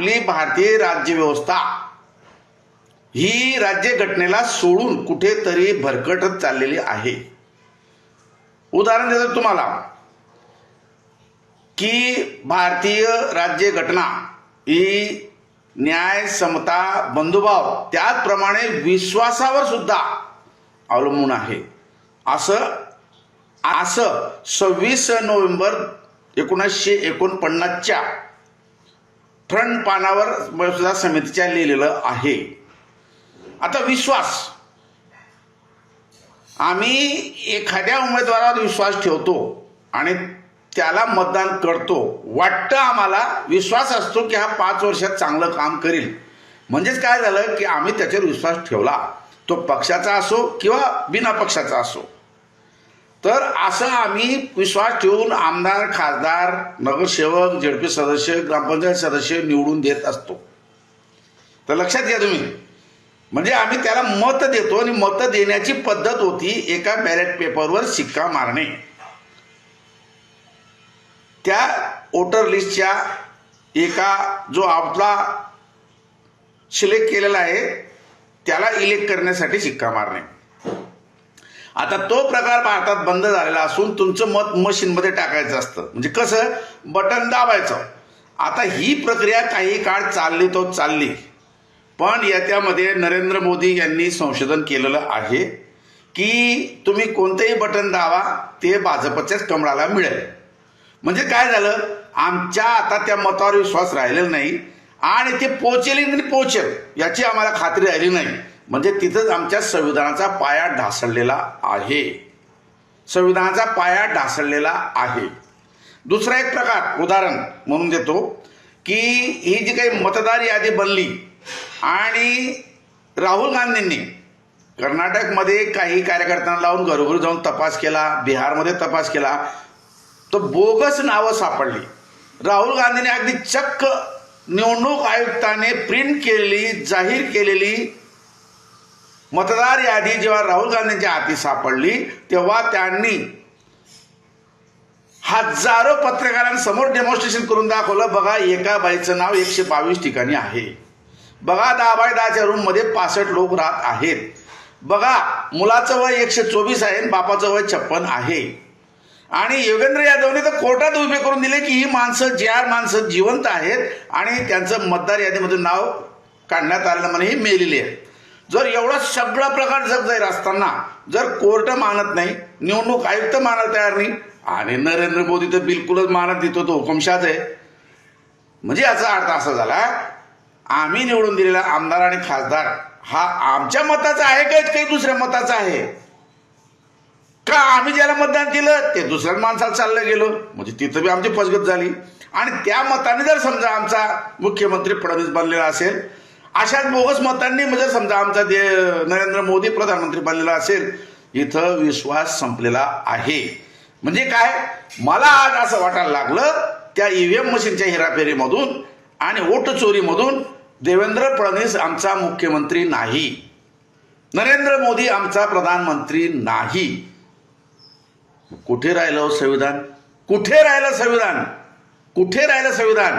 आपली भारतीय राज्यव्यवस्था ही राज्यघटनेला सोडून कुठेतरी भरकटत चाललेली आहे. उदाहरण देतो तुम्हाला की भारतीय राज्यघटना ही न्याय समता बंधुभाव त्याचप्रमाणे विश्वासावर सुद्धा अवलंबून आहे. असं असं सव्वीस नोव्हेंबर एकोणीसशे एकोणपन्नासच्या फ्रंट पानावर सुद्धा समितीच्या लिहिलेलं आहे. आता विश्वास. आम्ही एखाद्या उमेदवारावर विश्वास ठेवतो आणि त्याला मतदान करतो वाटतं आम्हाला विश्वास असतो की हा पाच वर्षात चांगलं काम करेल. म्हणजेच काय झालं की आम्ही त्याच्यावर विश्वास ठेवला. तो पक्षाचा असो किंवा बिना पक्षाचा असो. तर असं आम्ही विश्वास ठेवून आमदार खासदार नगरसेवक झेडपी सदस्य ग्रामपंचायत सदस्य निवडून देत असतो. तर लक्षात घ्या तुम्ही. म्हणजे आम्ही त्याला मत देतो आणि मत देण्याची पद्धत होती एका बॅलेट पेपरवर शिक्का मारणे. त्या वोटर लिस्टच्या एका जो आपला सिलेक्ट केलेला आहे त्याला इलेक्ट करण्यासाठी शिक्का मारणे. आता तो प्रकार भारतात बंद झालेला असून तुमचं मत मशीनमध्ये टाकायचं असतं. म्हणजे कसं? बटन दाबायचं. आता ही प्रक्रिया काही काळ चालली तो चालली. पण याच्यामध्ये नरेंद्र मोदी यांनी संशोधन केलेलं आहे की तुम्ही कोणतंही बटन दावा ते भाजपच्याच कमळाला मिळेल. म्हणजे काय झालं? आमच्या आता त्या मतावर विश्वास राहिलेला नाही आणि ते पोचेल आणि पोचेल याची आम्हाला खात्री राहिली नाही. म्हणजे तिथंच आमच्या संविधानाचा पाया ढासळलेला आहे. संविधानाचा पाया ढासळलेला आहे. दुसरा एक प्रकार उदाहरण म्हणून देतो की ही जी काही मतदार यादी बनली आणि राहुल गांधींनी कर्नाटकमध्ये काही कार्यकर्त्यांना लावून घरोघरी जाऊन तपास केला बिहारमध्ये तपास केला तर बोगस नावं सापडली. राहुल गांधीने अगदी चक्क निवडणूक आयुक्ताने प्रिंट केलेली जाहीर केलेली मतदार यादी जेव्हा राहुल गांधींच्या हाती सापडली तेव्हा त्यांनी हजारो पत्रकारांसमोर डेमॉन्स्ट्रेशन करून दाखवलं बघा एका बाईचं नाव एकशे बावीस ठिकाणी आहे. बघा दहा बाय दहाच्या रूममध्ये पासष्ट लोक राहत आहेत. बघा मुलाचं वय एकशे चोवीस आहे आणि बापाचं वय छप्पन आहे. आणि योगेंद्र यादवने तर कोर्टात उभे करून दिले की ही माणसं ज्या माणसं जिवंत आहेत आणि त्यांचं मतदार यादीमधून नाव काढण्यात आलेलं म्हणे ही मेलेली आहे. जर एवढा सगळा प्रकार जगजाहीर असताना जर कोर्ट मानत नाही निवडणूक आयुक्त मानायला तयार नाही आणि नरेंद्र मोदी तर बिलकुलच मानत देतो तो हुकुमशाच आहे. म्हणजे याचा अर्थ असा झाला आम्ही निवडून दिलेला आमदार आणि खासदार हा आमच्या मताचा आहे का काही दुसऱ्या मताचा आहे? का आम्ही ज्याला मतदान केलं ते दुसऱ्या माणसाला चाललं गेलो? म्हणजे तिथं बी आमची फसगत झाली. आणि त्या मताने जर समजा आमचा मुख्यमंत्री फडणवीस बनलेला असेल अशाच बोगस मतांनी म्हणजे समजा आमचा दे नरेंद्र मोदी प्रधानमंत्री बनलेला असेल इथं विश्वास संपलेला आहे. म्हणजे काय? मला आज असं वाटायला लागलं त्या ईव्हीएम मशीनच्या हेराफेरीमधून आणि वोट चोरीमधून देवेंद्र फडणवीस आमचा मुख्यमंत्री नाही. नरेंद्र मोदी आमचा प्रधानमंत्री नाही. कुठे राहिलं संविधान? कुठे राहिलं संविधान? कुठे राहिलं संविधान?